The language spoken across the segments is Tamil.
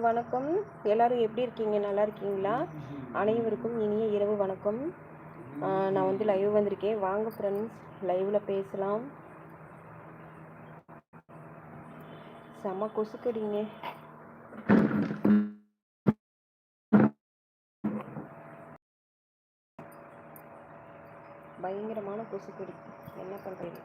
வணக்கம். எல்லாரும் எப்படி இருக்கீங்க? நல்லா இருக்கீங்களா? அனைவருக்கும் இனிய இரவு வணக்கம். நான் வந்து லைவ் வந்திருக்கேன். வாங்க ஃப்ரெண்ட்ஸ் லைவ்ல பேசலாம். செம கொசுக்கடிங்க. பயங்கரமான கொசுக்கடி. என்ன பண்றீங்க?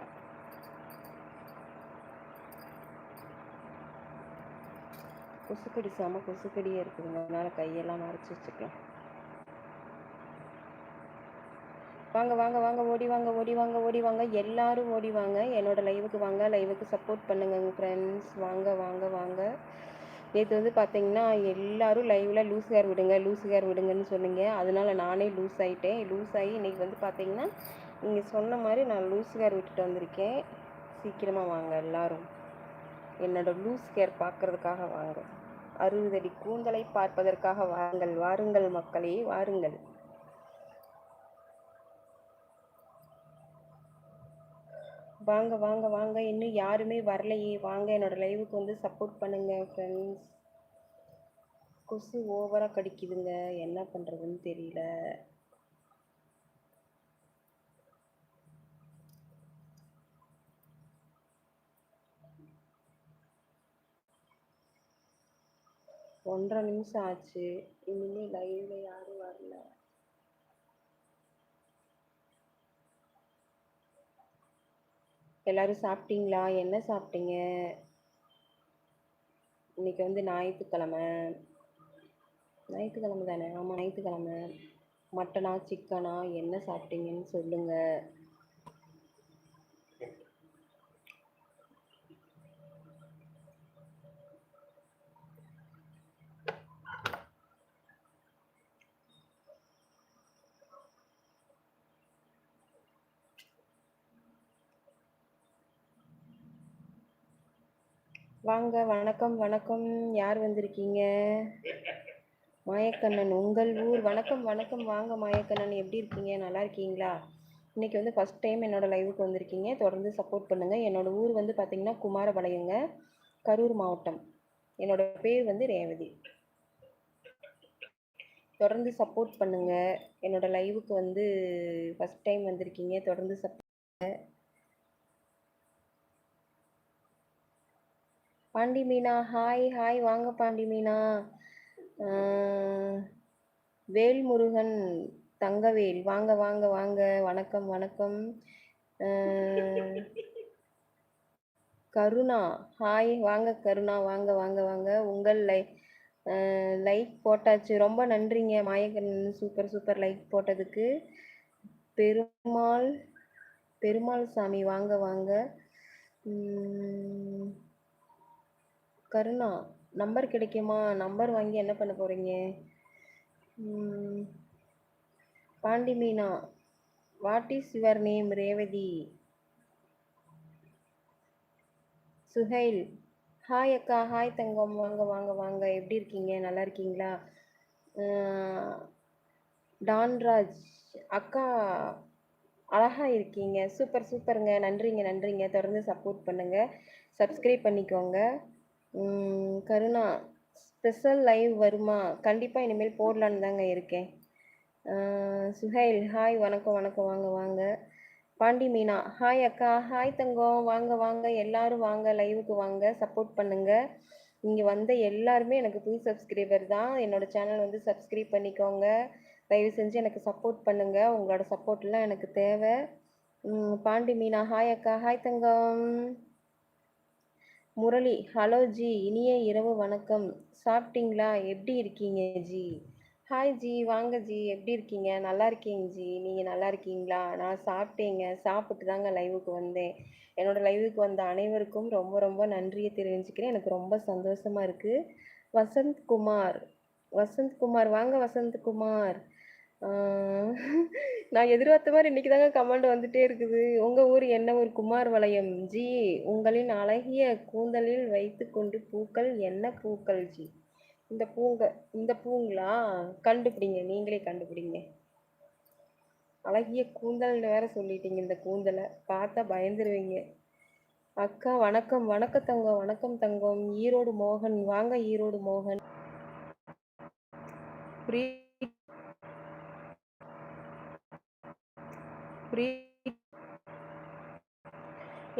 கொசுக்கடி செம கொசுக்கடியே இருக்குதுங்க. அதனால் கையெல்லாம் மறைச்சி வச்சுக்கலாம். வாங்க வாங்க வாங்க ஓடி வாங்க ஓடி வாங்க ஓடி வாங்க. எல்லாரும் ஓடி வாங்க. என்னோட லைவுக்கு வாங்க. லைவுக்கு சப்போர்ட் பண்ணுங்க ஃப்ரெண்ட்ஸ் வாங்க வாங்க வாங்க. நேற்று வந்து பார்த்தீங்கன்னா எல்லாரும் லைவில் லூஸ் ஹேர் விடுங்க லூஸ் ஹேர் விடுங்கன்னு சொன்னீங்க. அதனால நானே லூஸ் ஆகிட்டேன் லூஸ் ஆகி இன்றைக்கி வந்து பார்த்தீங்கன்னா நீங்கள் சொன்ன மாதிரி நான் லூஸ் ஹேர் விட்டுட்டு வந்திருக்கேன். சீக்கிரமாக வாங்க எல்லாரும். என்னோட லூஸ் ஹேர் பார்க்கறதுக்காக வாங்க அறுபதடி கூந்தலை பார்ப்பதற்காக வாருங்கள் வாருங்கள் மக்களே வாருங்கள். வாங்க வாங்க வாங்க. இன்னும் யாருமே வரலையே. வாங்க என்னோட லைவுக்கு வந்து சப்போர்ட் பண்ணுங்க ஃப்ரெண்ட்ஸ் கொசு ஓவராக கடிக்குதுங்க. என்ன பண்ணுறதுன்னு தெரியல. ஒன்றரை நிமிஷம் ஆச்சு. இனிமே லைவ்ல யாரும் வரல. எல்லாரும் சாப்பிட்டீங்களா? என்ன சாப்பிட்டீங்க? இன்னைக்கு வந்து ஞாயிற்றுக்கிழமை. ஞாயிற்றுக்கிழமை தானே? ஆமாம் ஞாயிற்றுக்கிழமை. மட்டனா சிக்கனா? என்ன சாப்பிட்டீங்கன்னு சொல்லுங்கள் வாங்க வணக்கம் வணக்கம். யார் வந்திருக்கீங்க? மாயக்கண்ணன் உங்கள் ஊர். வணக்கம் வணக்கம். வாங்க மாயக்கண்ணன். எப்படி இருக்கீங்க? நல்லா இருக்கீங்களா? இன்னைக்கு வந்து ஃபர்ஸ்ட் டைம் என்னோட லைவுக்கு வந்திருக்கீங்க. தொடர்ந்து சப்போர்ட் பண்ணுங்க. என்னோட ஊர் வந்து பார்த்தீங்கன்னா குமாரபாளையங்க கரூர் மாவட்டம். என்னோட பேர் வந்து ரேவதி. தொடர்ந்து சப்போர்ட் பண்ணுங்க. என்னோட லைவுக்கு வந்து ஃபர்ஸ்ட் டைம் வந்திருக்கீங்க. தொடர்ந்து support Pandi Meena hi hi வாங்க பாண்டி மீனா. வேல்முருகன் தங்கவேல். வாங்க வாங்க வாங்க. வணக்கம் வணக்கம். கருணா. ஹாய் வாங்க கருணா. வாங்க வாங்க வாங்க. உங்கள் லை லைக் போட்டாச்சு. ரொம்ப நன்றிங்க. மாயக்கண்ணன் சூப்பர் சூப்பர் லைக் போட்டதுக்கு. பெருமாள் பெருமாள் சாமி வாங்க வாங்க. கருணா நம்பர் கிடைக்குமா? நம்பர் வாங்கி என்ன பண்ண போகிறீங்க Pandi Meena what is your name Revathi? Suhail hi அக்கா ஹாய் தங்கம் வாங்க வாங்க வாங்க எப்படி இருக்கீங்க? நல்லா இருக்கீங்களா? டான்ராஜ் அக்கா அழகா இருக்கீங்க. சூப்பர் சூப்பருங்க நன்றிங்க நன்றிங்க. தொடர்ந்து சப்போர்ட் பண்ணுங்கள் சப்ஸ்கிரைப் பண்ணிக்கோங்க. கருணா ஸ்பெஷல் லைவ் வருமா? கண்டிப்பாக இனிமேல் போடலான்னு தாங்க இருக்கேன். சுஹைல் ஹாய் வணக்கம் வணக்கம். வாங்க வாங்க. பாண்டி மீனா ஹாய் அக்கா. ஹாய் தங்கம். வாங்க வாங்க. எல்லாரும் வாங்க. லைவுக்கு வாங்க. சப்போர்ட் பண்ணுங்க. இங்கே வந்த எல்லாருமே எனக்கு புது சப்ஸ்கிரைபர் தான். என்னோட சேனல் வந்து சப்ஸ்கிரைப் பண்ணிக்கோங்க. தயவு செஞ்சு எனக்கு சப்போர்ட் பண்ணுங்க. உங்களோட சப்போர்ட்லாம் எனக்கு தேவை. பாண்டி மீனா ஹாய் அக்கா. ஹாய் தங்கம். முரளி ஹலோ ஜி இனிய இரவு வணக்கம். சாப்பிட்டீங்களா? எப்படி இருக்கீங்க ஜி? ஹாய் ஜி வாங்க ஜி. எப்படி இருக்கீங்க? நல்லா இருக்கீங்க ஜி. நீங்கள் நல்லா இருக்கீங்களா? நான் சாப்பிட்டேங்க. சாப்பிட்டு தாங்க லைவுக்கு வந்தேன். என்னோடய லைவுக்கு வந்த அனைவருக்கும் ரொம்ப ரொம்ப நன்றியை தெரிவிச்சுக்கிறேன். எனக்கு ரொம்ப சந்தோஷமா இருக்குது வசந்த் குமார். வசந்த் குமார். வாங்க வசந்த்குமார் நான் எதிர்பார்த்த மாதிரி இன்னைக்கு தாங்க கமெண்ட் வந்துட்டே இருக்குது. உங்க ஊர் என்ன ஊர்? குமார் வளையம் ஜி உங்களின் அழகிய கூந்தலில் வைத்துக்கொண்டு பூக்கள் என்ன பூக்கள் ஜி? இந்த பூங்க இந்த பூங்களா? கண்டுபிடிங்க. நீங்களே கண்டுபிடிங்க. அழகிய கூந்தல்னு வேற சொல்லிட்டீங்க இந்த கூந்தலை. பார்த்தா பயந்துருவீங்க. அக்கா வணக்கம். வணக்கம் தங்கம் வணக்கம் தங்கம் ஈரோடு மோகன். வாங்க ஈரோடு மோகன். புரி புரி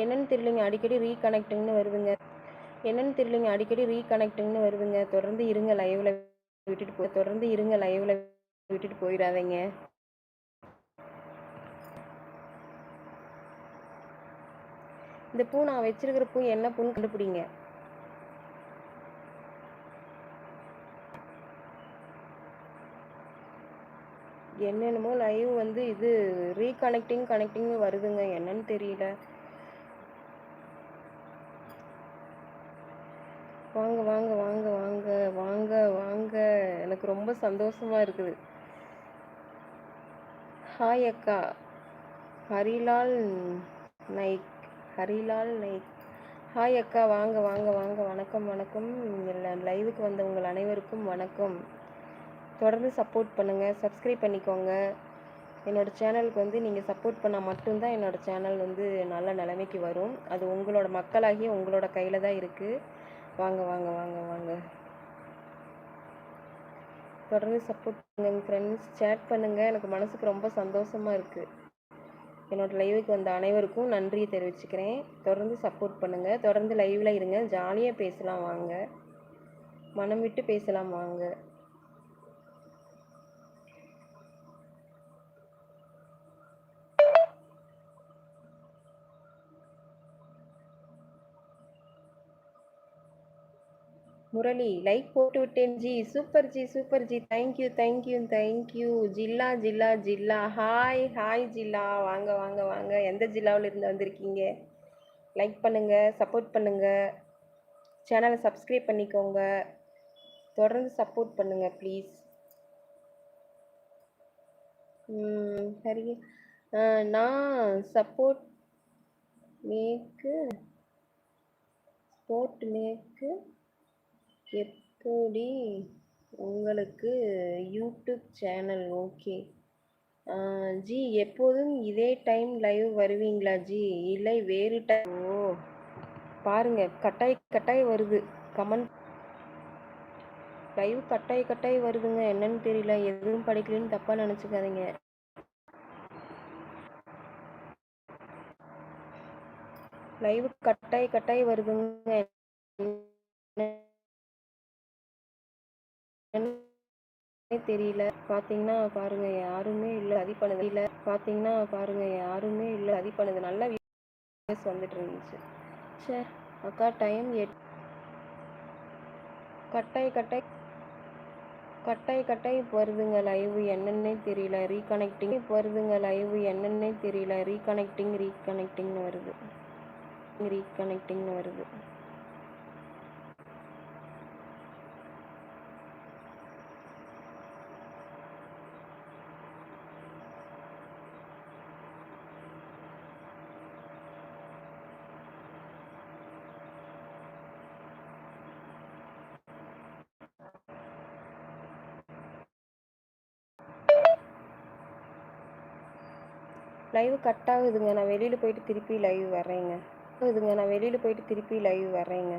என்னன்னு தெரியலைங்க. அடிக்கடி ரீகனெக்டிங்னு வருதுங்க. என்னன்னு தெரியலைங்க. அடிக்கடி ரீகனெக்டிங்னு வருதுங்க. தொடர்ந்து இருங்க லைவ்ல விட்டுட்டு போ தொடர்ந்து இருங்க லைவ்ல விட்டுட்டு போயிடாதீங்க. இந்த பூ நான் வச்சிருக்கிற பூ என்ன பூன்னு கண்டுபிடிங்க. என்னென்னமோ லைவ் வந்து இது ரீகனெக்டிங் கனெக்டிங் வருதுங்க. என்னன்னு தெரியல. வாங்க வாங்க வாங்க வாங்க வாங்க வாங்க. எனக்கு ரொம்ப சந்தோஷமா இருக்குது. ஹாய் அக்கா. ஹரிலால் நைக் ஹரிலால் நைக் ஹாய் அக்கா. வாங்க வாங்க வாங்க. வணக்கம் வணக்கம். லைவுக்கு வந்தவங்கள் அனைவருக்கும் வணக்கம். தொடர்ந்து சப்போர்ட் பண்ணுங்கள் சப்ஸ்கிரைப் பண்ணிக்கோங்க. என்னோடய சேனலுக்கு வந்து நீங்கள் சப்போர்ட் பண்ணால் மட்டும்தான் என்னோடய சேனல் வந்து நல்ல நிலைமைக்கு வரும். அது உங்களோட மக்களாகிய உங்களோட கையில் தான் இருக்குது வாங்க வாங்க வாங்க வாங்க. தொடர்ந்து சப்போர்ட் பண்ணுங்க ஃப்ரெண்ட்ஸ் சேட் பண்ணுங்கள் எனக்கு மனசுக்கு ரொம்ப சந்தோஷமாக இருக்குது என்னோடய லைவுக்கு வந்த அனைவருக்கும் நன்றியை தெரிவிச்சுக்கிறேன். தொடர்ந்து சப்போர்ட் பண்ணுங்கள் தொடர்ந்து லைவில் இருங்க. ஜாலியாக பேசலாம் வாங்க. மனம் விட்டு பேசலாம் வாங்க. முரளி லைக் போட்டு விட்டேன். Ji super ji super ji. Thank you thank you thank you ஜில்லா ஜில்லா ஜில்லா. ஹாய் ஹாய் ஜில்லா. வாங்க வாங்க வாங்க. எந்த ஜில்லாவில் இருந்து வந்திருக்கீங்க? லைக் பண்ணுங்கள் சப்போர்ட் பண்ணுங்கள் சேனலை சப்ஸ்கிரைப் பண்ணிக்கோங்க. தொடர்ந்து சப்போர்ட் பண்ணுங்கள் ப்ளீஸ் சரி. நான் சப்போர்ட் மேக்கு ஸ்போர்ட் மேக்கு எப்படி உங்களுக்கு யூடியூப் சேனல்? ஓகே. ஜி எப்போதும் இதே டைம் லைவ் வருவீங்களா ஜி? இல்லை வேறு டைம். ஓ பாருங்க கட்டாய் கட்டாய் வருது. கமெண்ட். லைவ் கட்டாய் கட்டாய் வருதுங்க. என்னன்னு தெரியல. எதுவும் படிக்கலன்னு தப்பாக நினச்சிக்காதீங்க. லைவ் கட்டாய் கட்டாய் வருதுங்க. தெரியல. பாத்தீங்கன்னா பாருங்க யாருமே இல்ல. அதி பண்ணது இல்ல. பாத்தீங்கன்னா பாருங்க யாருமே இல்ல. அதி பண்ணது நல்ல வந்துட்டு இருந்துச்சு. சே அக்கா டைம் எட் கட்டாய் கட்டாய் கட்டாய் கட்டாய் வருதுங்க லைவ் என்னன்னே தெரியல. ரீகனெக்டிங் வருதுங்க லைவ் என்னன்னே தெரியல. ரீகனெக்டிங் ரீகனெக்டிங்னு வருது. ரீகனெக்டிங்னு வருது. லைவ் கட் ஆகுதுங்க. நான் வெளியில் போயிட்டு திருப்பி லைவ் வரேங்க ஆகுதுங்க. நான் வெளியில் போயிட்டு திருப்பி லைவ் வரேங்க